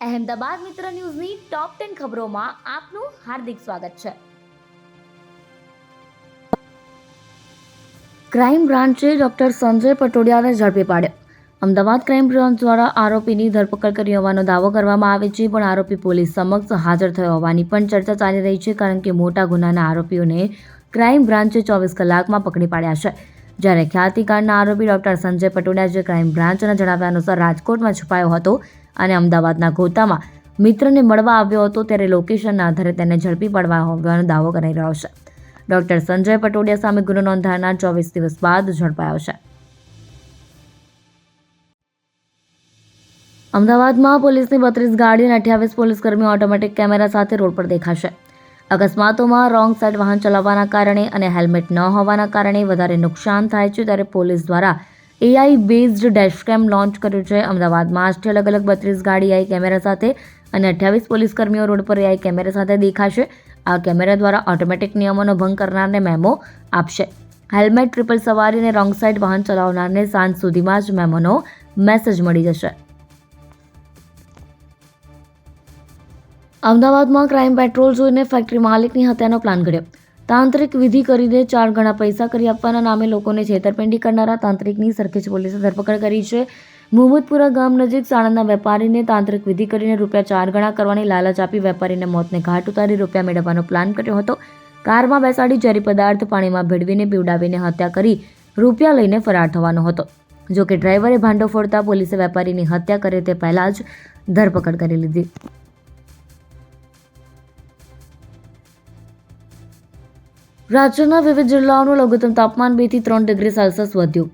અહેમદાબાદ મિત્ર ન્યૂઝની top ten ખબરોમાં આપનું હાર્દિક સ્વાગત છે. ક્રાઇમ બ્રાન્ચે ડોક્ટર સંજય પટોડિયાને ઝડપી પાડ્યો. અમદાવાદ ક્રાઇમ બ્રાન્ચ દ્વારા આરોપીની ધરપકડ કરી હોવાનો દાવો કરવામાં આવે છે, પણ આરોપી પોલીસ સમક્ષ હાજર થયો હોવાની પણ ચર્ચા ચાલી રહી છે, કારણ કે મોટા ગુનાના આરોપીઓને ક્રાઇમ બ્રાન્ચે ચોવીસ કલાકમાં પકડી પાડ્યા છે. જ્યારે ખ્યાતિકાંડના આરોપી ડોક્ટર સંજય પટોડિયા જે ક્રાઇમ બ્રાન્ચના જણાવ્યા અનુસાર રાજકોટમાં છુપાયો હતો અને અમદાવાદના ગોતામાં મિત્રને મળવા આવ્યો હતો ત્યારે લોકેશનના આધારે તેને ઝડપી પડવા હોવાનો દાવો કરાઈ રહ્યો છે. ડોક્ટર સંજય પટોડિયા સામે ગુનો નોંધાનાર ચોવીસ દિવસ બાદ ઝડપાયો છે. અમદાવાદમાં પોલીસની બત્રીસ ગાડી અને અઠ્યાવીસ પોલીસ કર્મીઓ ઓટોમેટિક કેમેરા સાથે રોડ પર દેખાશે. અકસ્માતોમાં રોંગ સાઇડ વાહન ચલાવવાના કારણે અને હેલ્મેટ ન હોવાના કારણે વધારે નુકસાન થાય છે ત્યારે પોલીસ દ્વારા એઆઈ બેઝડ ડેશકેમ લોન્ચ કર્યું છે. અમદાવાદમાં આજથી અલગ અલગ બત્રીસ ગાડી આઈ કેમેરા સાથે અને અઠ્યાવીસ પોલીસ કર્મીઓ રોડ પર એઆઈ કેમેરા સાથે દેખાશે. આ કેમેરા દ્વારા ઓટોમેટિક નિયમોનો ભંગ કરનારને મેમો આપશે. હેલ્મેટ ટ્રિપલ સવારી અને રોંગ સાઇડ વાહન ચલાવનારને સાંજ સુધીમાં જ મેમોનો મેસેજ મળી જશે. અમદાવાદમાં ક્રાઇમ પેટ્રોલ જોઈને ફેક્ટરી માલિકની હત્યાનો પ્લાન કર્યો તાંત્રિક વિધિ કરીને ચાર ગણા પૈસા કરી આપવાના નામે લોકોને છેતરપિંડી કરનારા તાંત્રિકની સરખેજ પોલીસે ધરપકડ કરી છે. મુહમ્મદપુરા ગામ નજીક સાણંદના વેપારીને તાંત્રિક વિધિ કરીને રૂપિયા ચાર ગણા કરવાની લાલચ આપી વેપારીને મોતને ઘાટ ઉતારી રૂપિયા મેળવવાનો પ્લાન કર્યો હતો. કારમાં બેસાડી ઝેરી પદાર્થ પાણીમાં ભેળવીને પીવડાવીને હત્યા કરી રૂપિયા લઈને ફરાર થવાનો હતો. જો કે ડ્રાઈવરે ભાંડો ફોડતા પોલીસે વેપારીની હત્યા કરે તે પહેલાં જ ધરપકડ કરી લીધી. રાજ્યના વિવિધ જિલ્લાઓનું લઘુત્તમ તાપમાન બેથી ત્રણ ડિગ્રી સેલ્સિયસ વધ્યું.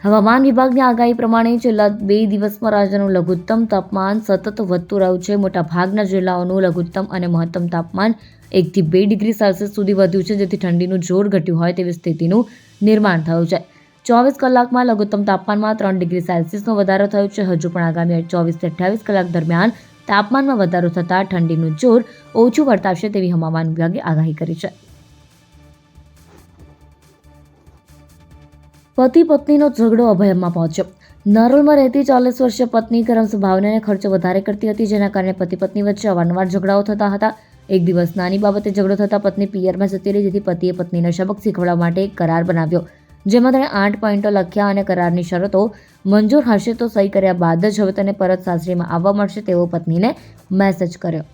હવામાન વિભાગની આગાહી પ્રમાણે છેલ્લા બે દિવસમાં રાજ્યનું લઘુત્તમ તાપમાન સતત વધતું રહ્યું છે. મોટાભાગના જિલ્લાઓનું લઘુત્તમ અને મહત્તમ તાપમાન એકથી બે ડિગ્રી સેલ્સિયસ સુધી વધ્યું છે, જેથી ઠંડીનું જોર ઘટ્યું હોય તેવી સ્થિતિનું નિર્માણ થયું છે. ચોવીસ કલાકમાં લઘુત્તમ તાપમાનમાં ત્રણ ડિગ્રી સેલ્સિયસનો વધારો થયો છે. હજુ પણ આગામી ચોવીસથી અઠ્યાવીસ કલાક દરમિયાન તાપમાનમાં વધારો થતાં ઠંડીનું જોર ઓછું વર્તાશે તેવી હવામાન વિભાગે આગાહી કરી છે. પતિ પત્નીનો ઝઘડો અભયમાં પહોંચ્યો. નરોલમાં રહેતી ચાલીસ વર્ષીય પત્ની કરમસ ભાવનાને ખર્ચો વધારે કરતી હતી, જેના કારણે પતિ પત્ની વચ્ચે અવારનવાર ઝઘડાઓ થતા હતા. એક દિવસ નાની બાબતે ઝઘડો થતાં પત્ની પિયરમાં જતી રહી, જેથી પતિએ પત્નીને સબક શીખવાડવા માટે એક કરાર બનાવ્યો. જેમાં તેણે આઠ પોઈન્ટો લખ્યા અને કરારની શરતો મંજૂર હશે તો સહી કર્યા બાદ જ હવે તેને પરત સાસરીમાં આવવા મળશે, તેવો પત્નીને મેસેજ કર્યો.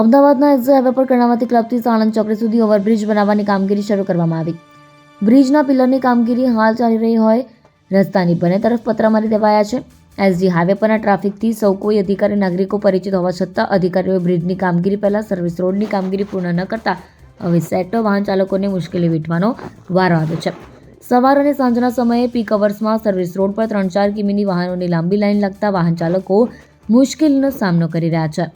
અમદાવાદના એસ હાઈવે પર કર્ણાવતી ક્લબથી સાણંદ ચોકડી સુધી ઓવરબ્રિજ બનાવવાની કામગીરી શરૂ કરવામાં આવી. બ્રિજના પિલરની કામગીરી હાલ ચાલી રહી હોય, રસ્તાની બંને તરફ પતરા મારી દેવાયા છે. એસજી હાઈવે પરના ટ્રાફિકથી સૌ કોઈ અધિકારી, નાગરિકો પરિચિત હોવા છતાં અધિકારીઓએ બ્રિજની કામગીરી પહેલાં સર્વિસ રોડની કામગીરી પૂર્ણ ન કરતા, હવે સેટો વાહન ચાલકોને મુશ્કેલી વેઠવાનો વારો આવ્યો છે. સવાર અને સાંજના સમયે પીક અવર્સમાં સર્વિસ રોડ પર ત્રણ ચાર કિમીની વાહનોની લાંબી લાઈન લાગતા વાહન ચાલકો મુશ્કેલીનો સામનો કરી રહ્યા છે.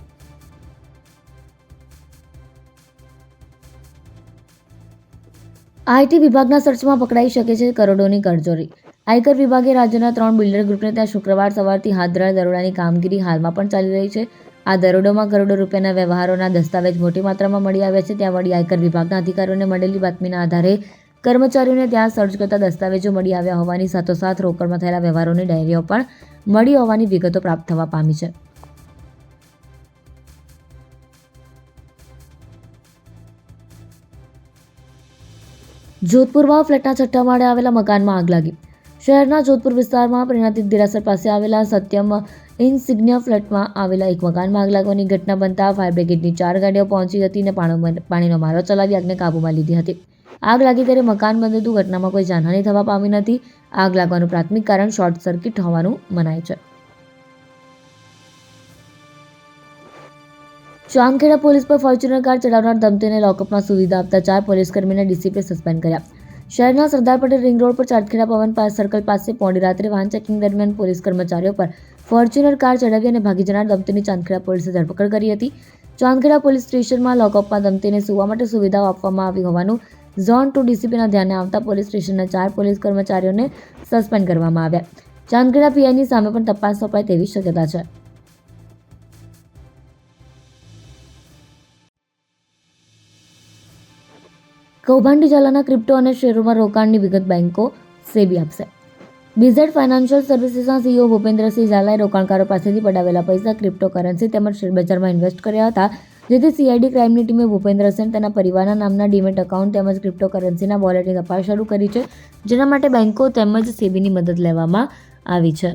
આઈટી વિભાગના સર્ચમાં પકડાઈ શકે છે કરોડોની કરચોરી આયકર વિભાગે રાજ્યના ત્રણ બિલ્ડર ગ્રુપને ત્યાં શુક્રવાર સવારથી હાથ ધરાયેલ દરોડાની કામગીરી હાલમાં પણ ચાલી રહી છે. આ દરોડોમાં કરોડો રૂપિયાના વ્યવહારોના દસ્તાવેજ મોટી માત્રામાં મળી આવ્યા છે. ત્યાં વળી આયકર વિભાગના અધિકારીઓને મળેલી બાતમીના આધારે કર્મચારીઓને ત્યાં સર્ચ કરતા દસ્તાવેજો મળી આવ્યા હોવાની સાથોસાથ રોકડમાં થયેલા વ્યવહારોની ડાયરીઓ પણ મળી હોવાની વિગતો પ્રાપ્ત થવા પામી છે. જોધપુરમાં ફ્લેટના છઠ્ઠા માળે આવેલા મકાનમાં આગ લાગી. શહેરના જોધપુર વિસ્તારમાં પ્રેરણાતીત દેરાસર પાસે આવેલા સત્યમ ઇનસિગ્નિયા ફ્લેટમાં આવેલા એક મકાનમાં આગ લાગવાની ઘટના બનતા ફાયર બ્રિગેડની ચાર ગાડીઓ પહોંચી હતી અને પાણી- પાણીનો મારો ચલાવી આગને કાબૂમાં લીધી હતી. આગ લાગી ત્યારે મકાન બંધ હતું. ઘટનામાં કોઈ જાનહાની થવા પામી નથી. આગ લાગવાનું પ્રાથમિક કારણ શોર્ટ સર્કિટ હોવાનું મનાય છે. ચાંદખેડા પોલીસ પર ફોર્ચ્યુનર કાર ચલાવનાર દંપતીને લોકઅપમાં સુવિધા આપતા ચાર પોલીસકર્મીને ડીસીપીએ સસ્પેન્ડ કર્યા. શહેરના સરદાર પટેલ રિંગ રોડ પર ચાંદખેડા પવન સર્કલ પાસે મોડી રાત્રે વાહન ચેકિંગ દરમિયાન પોલીસ કર્મચારીઓ પર ફોર્ચ્યુનર કાર ચડાવી અને ભાગી જનાર દંપતીની ચાંદખેડા પોલીસે ધરપકડ કરી હતી. ચાંદખેડા પોલીસ સ્ટેશનમાં લોકઅપમાં દંપતીને સુવા માટે સુવિધાઓ આપવામાં આવી હોવાનું ઝોન ટુ ડીસીપીના ધ્યાને આવતા પોલીસ સ્ટેશનના ચાર પોલીસ કર્મચારીઓને સસ્પેન્ડ કરવામાં આવ્યા. ચાંદખેડા પીઆઈની સામે પણ તપાસ સોંપાય તેવી શક્યતા છે. કૌભાંડી ઝાલાના ક્રિપ્ટો અને શેરોમાં રોકાણની વિગત બેન્કો સેબી આપશે. બીઝેડ ફાઇનાન્શિયલ સર્વિસીસના સીઈઓ ભૂપેન્દ્રસિંહ ઝાલાએ રોકાણકારો પાસેથી પડાવેલા પૈસા ક્રિપ્ટોકરન્સી તેમજ શેરબજારમાં ઇન્વેસ્ટ કર્યા હતા, જેથી સીઆઈડી ક્રાઇમની ટીમે ભૂપેન્દ્રસિંહ તેના પરિવારના નામના ડીમેટ એકાઉન્ટ તેમજ ક્રિપ્ટોકરન્સીના વોલેટની તપાસ શરૂ કરી છે, જેના માટે બેન્કો તેમજ સેબીની મદદ લેવામાં આવી છે.